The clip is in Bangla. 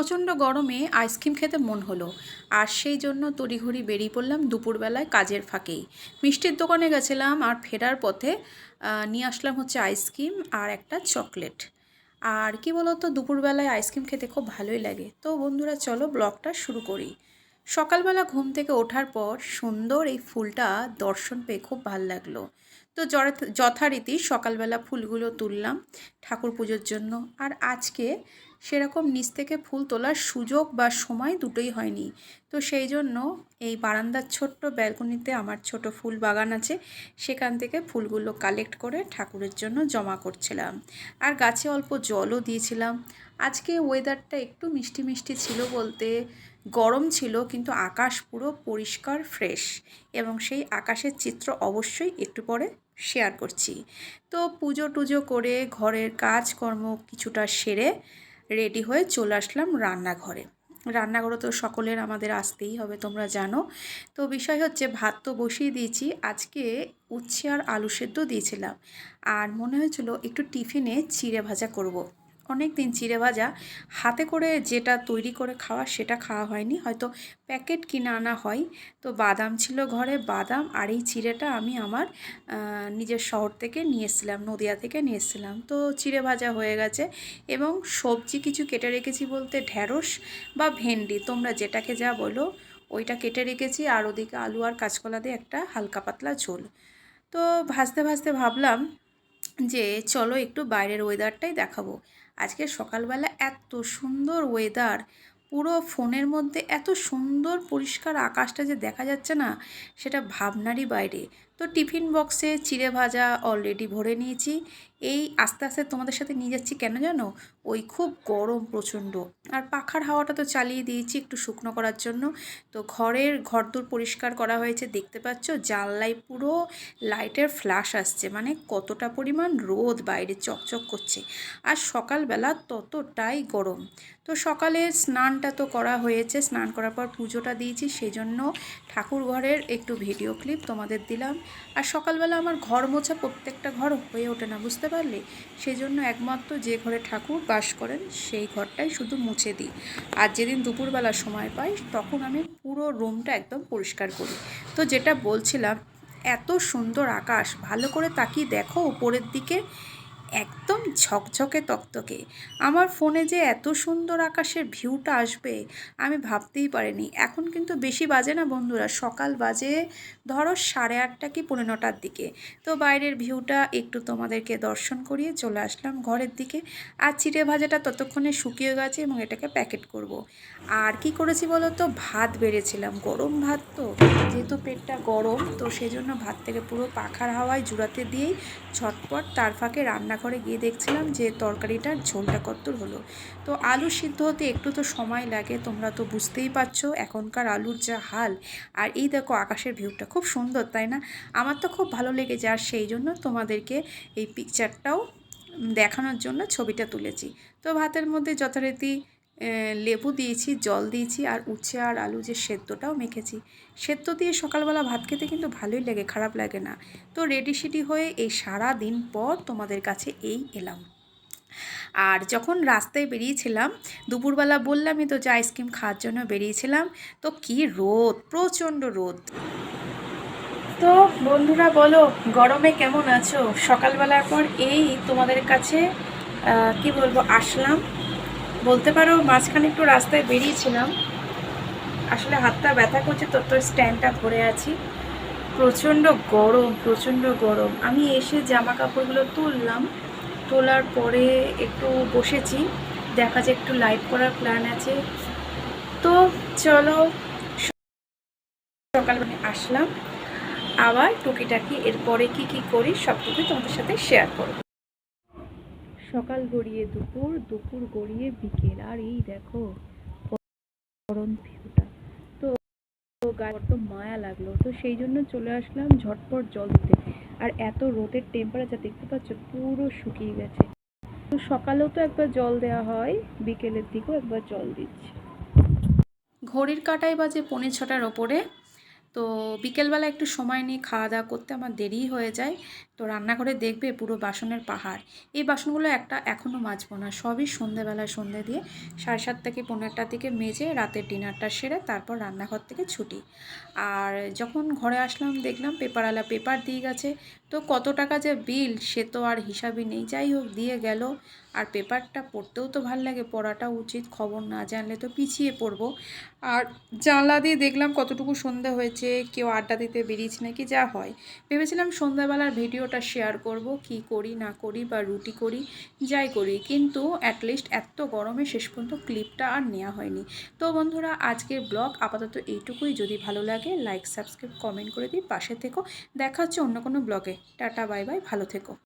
প্রচণ্ড গরমে আইসক্রিম খেতে মন হলো। আর সেই জন্য তড়িঘড়ি বেরিয়ে পড়লাম দুপুরবেলায় কাজের ফাঁকেই। মিষ্টির দোকানে গেছিলাম আর ফেরার পথে নিয়ে আসলাম হচ্ছে আইসক্রিম আর একটা চকলেট। আর কি বলতো, দুপুরবেলায় আইসক্রিম খেতে খুব ভালোই লাগে। তো বন্ধুরা, চলো ব্লগটা শুরু করি। সকালবেলা ঘুম থেকে ওঠার পর সুন্দর এই ফুলটা দর্শন পেয়ে খুব ভালো লাগল। তো যথা- যথারীতি সকালবেলা ফুলগুলো তুললাম ঠাকুর পুজোর জন্য। আর আজকে সেরকম নিচ থেকে ফুল তোলার সুযোগ বা সময় দুটোই হয়নি। তো সেই জন্য এই বারান্দার ছোট্ট ব্যালকনিতে আমার ছোট ফুল বাগান আছে, সেখান থেকে ফুলগুলো কালেক্ট করে ঠাকুরের জন্য জমা করছিলাম। আর গাছে অল্প জলও দিয়েছিলাম। আজকে ওয়েদারটা একটু মিষ্টি মিষ্টি ছিল বলতে গরম ছিল, কিন্তু আকাশ পুরো পরিষ্কার, ফ্রেশ এবং সেই আকাশের চিত্র অবশ্যই একটু পরে শেয়ার করছি। তো পুজো টুজো করে ঘরের কাজকর্ম কিছুটা সেরে রেডি হয়ে চলে আসলাম রান্নাঘরে। রান্নাঘরে তো সকলের আমাদের আসতেই হবে, তোমরা জানো। তো বিষয় হচ্ছে ভাত তো বসিয়ে দিয়েছি, আজকে উচ্ছে আর আলু সেদ্ধ দিয়েছিলাম। আর মনে হয়েছিল একটু টিফিনে চিড়ে ভাজা করব। অনেক দিন চিড়ে ভাজা। হাতে করে যেটা তৈরি করে খাওয়া সেটা খাওয়া হয়নি। হয়তো প্যাকেট কিনে আনা হয়। তো বাদাম ছিল ঘরে, বাদাম আর এই চিড়েটা আমি আমার নিজের শহর থেকে নিয়ে এসেছিলাম, নদিয়া থেকে নিয়ে এসেছিলাম। তো চিড়ে ভাজা হয়ে গেছে এবং সবজি কিছু কেটে রেখেছি বলতে ঢ্যাঁড়স বা ভেন্ডি। তোমরা যেটাকে যা বলো, ওইটা কেটে রেখেছি আর ওদিকে আলু আর কাঁচকলা দিয়ে একটা হালকা পাতলা ঝোল। তো ভাজতে ভাজতে ভাবলাম যে চলো একটু বাইরের ওয়েদারটাই দেখাবো। আজকে সকালবেলা এত সুন্দর ওয়েদার পুরো ফোনের মধ্যে এত সুন্দর পরিষ্কার আকাশটা যে দেখা যাচ্ছে না, সেটা ভাবনারই বাইরে। তো টিফিন বক্সে চিড়ে ভাজা অলরেডি ভরে নিয়েছি। এই আস্তে আস্তে তোমাদের সাথে নিয়ে যাচ্ছি কেন জানো? ওই খুব গরম প্রচণ্ড। আর পাখার হাওয়াটা তো চালিয়ে দিয়েছি একটু শুকনো করার জন্য। তো ঘরের ঘরদোর পরিষ্কার করা হয়েছে, দেখতে পাচ্ছ? জানলায় পুরো লাইটের ফ্ল্যাশ আসছে। মানে কতটা পরিমাণ রোদ বাইরে চকচক করছে। আর সকালবেলা ততটাই গরম। তো সকালে স্নানটা তো করা হয়েছে। স্নান করার পর পুজোটা দিয়েছি। সেই জন্য ঠাকুর ঘরের একটু ভিডিও ক্লিপ তোমাদের দিলাম। আর সকালবেলা আমার ঘর মোছা প্রত্যেকটা ঘর হয়ে ওঠে না, বুঝতে পারলে? সেই জন্য একমাত্র যে ঘরে ঠাকুর বাস করেন, সেই ঘরটাই শুধু মুছে দিই। আর যেদিন দুপুরবেলা সময় পাই, তখন আমি পুরো রুমটা একদম পরিষ্কার করি। তো যেটা বলছিলাম, এত সুন্দর আকাশ, ভালো করে তাকিয়ে দেখো উপরের দিকে। একদম ঝকঝকে তকতকে। আমার ফোনে যে এত সুন্দর আকাশের ভিউটা আসবে, আমি ভাবতেই পারিনি। এখন কিন্তু বেশি বাজে না বন্ধুরা? সকাল বাজে, ধরো সাড়ে আটটা কি পৌনে নটার দিকে। তো বাইরের ভিউটা একটু তোমাদেরকে দর্শন করিয়ে চলে আসলাম ঘরের দিকে। আর চিড়ে ভাজাটা ততক্ষণে শুকিয়ে গেছে এবং এটাকে প্যাকেট করব। আর কি করেছি বলো তো? ভাত বেড়েছিলাম। গরম ভাত তো, যেহেতু পেটটা গরম, তো সেই জন্য ভাত থেকে পুরো পাখার হাওয়ায় জুড়াতে দিয়েই ঝটপট তার ফাঁকে রান্নাঘরে গিয়ে দেখছিলাম যে তরকারিটার ঝোলটা কত্তর হলো। তো আলু সিদ্ধ হতে একটু তো সময় লাগে, তোমরা তো বুঝতেই পারছ এখনকার আলুর যা হাল। আর এই দেখো আকাশের ভিউটা, খুব সুন্দর, তাই না? আমার তো খুব ভালো লেগেছে, আর সেই জন্য তোমাদেরকে এই পিকচারটাও দেখানোর জন্য ছবিটা তুলেছি। তো ভাতের মধ্যে যথারীতি লেবু দিয়েছি, জল দিয়েছি আর উচ্ছে আর আলু যে সেদ্ধটাও মেখেছি। সেদ্ধ দিয়ে সকালবেলা ভাত খেতে কিন্তু ভালোই লাগে, খারাপ লাগে না। তো রেডি সেডি হয়ে এই সারা দিন পর তোমাদের কাছে এই এলাম। আর যখন রাস্তায় বেরিয়েছিলাম, দুপুরবেলা বললামই তো যে আইসক্রিম খাওয়ার জন্য বেরিয়েছিলাম, তো কি রোদ, প্রচণ্ড রোদ। তো বন্ধুরা বলো, গরমে কেমন আছো? সকালবেলার পর এই তোমাদের কাছে কি বলব, আসলাম। বলতে পারো মাঝখানে একটু রাস্তায় বেরিয়েছিলাম। আসলে হাতটা ব্যথা করছে তো তো স্ট্যান্ডটা ধরে আছি। প্রচণ্ড গরম প্রচণ্ড গরম। আমি এসে জামা কাপড়গুলো তুললাম। তোলার পরে একটু বসেছি। দেখা যায় একটু লাইভ করার প্ল্যান আছে। তো চলো, সকালবেলা আসলাম। আবার টুকিটাকি এরপরে কি কি করি সবটুকুই তোমাদের সাথে শেয়ার করব। সকাল গড়িয়ে দুপুর দুপুর গড়িয়ে বিকেল। আর এই দেখো ভিউটা তো গায়ে বড্ড মায়া লাগল। তো সেই জন্য চলে আসলাম ঝটপট জল দিতে। আর এত রোদের টেম্পারেচার দেখতে পাচ্ছ, পুরো শুকিয়ে গেছে। তো সকালেও তো একবার জল দেওয়া হয়, বিকেলের দিকেও একবার জল দিচ্ছি। ঘড়ির কাটায় বাজে পৌনে ছটার ওপরে তো বিকেলবেলা একটু সময় নিয়ে খাওয়া দাওয়া করতে আমার দেরিই হয়ে যায়। তো রান্নাঘরে দেখবে পুরো বাসনের পাহাড়। এই বাসনগুলো একটা এখনও মাজবো না, সবই সন্ধেবেলায় সন্ধে দিয়ে সাড়ে সাত থেকে পনেরোটার দিকে মেজে রাতের ডিনারটা সেরে তারপর রান্নাঘর থেকে ছুটি। আর যখন ঘরে আসলাম দেখলাম পেপারওয়ালা পেপার দিয়ে গেছে। তো কত টাকা যে বিল সে তো আর হিসাবই নেই। যাই হোক, দিয়ে গেল। আর পেপারটা পড়তেও তো ভালো লাগে পড়াটা উচিত। খবর না জানলে তো পিছিয়ে পড়ব। আর জানলা দিয়ে দেখলাম কতটুকু সন্ধ্যা হয়েছে, কেউ আড্ডা দিতে বেরিয়েছে নাকি, যা হয়। ভেবেছিলাম সন্ধ্যাবেলার ভিডিওটা শেয়ার করব, কি করি, না করি বা রুটি করি, যাই করি। কিন্তু অ্যাটলিস্ট এত গরমে শেষ পর্যন্ত ক্লিপটা আর নেওয়া হয়নি। তো বন্ধুরা, আজকের ব্লগ আপাতত এইটুকুই। যদি ভালো লাগে লাইক সাবস্ক্রাইব কমেন্ট করে দিই পাশে থেকো। দেখা হচ্ছে অন্য কোনো ব্লগে টাটা বাই বাই ভালো থেকো।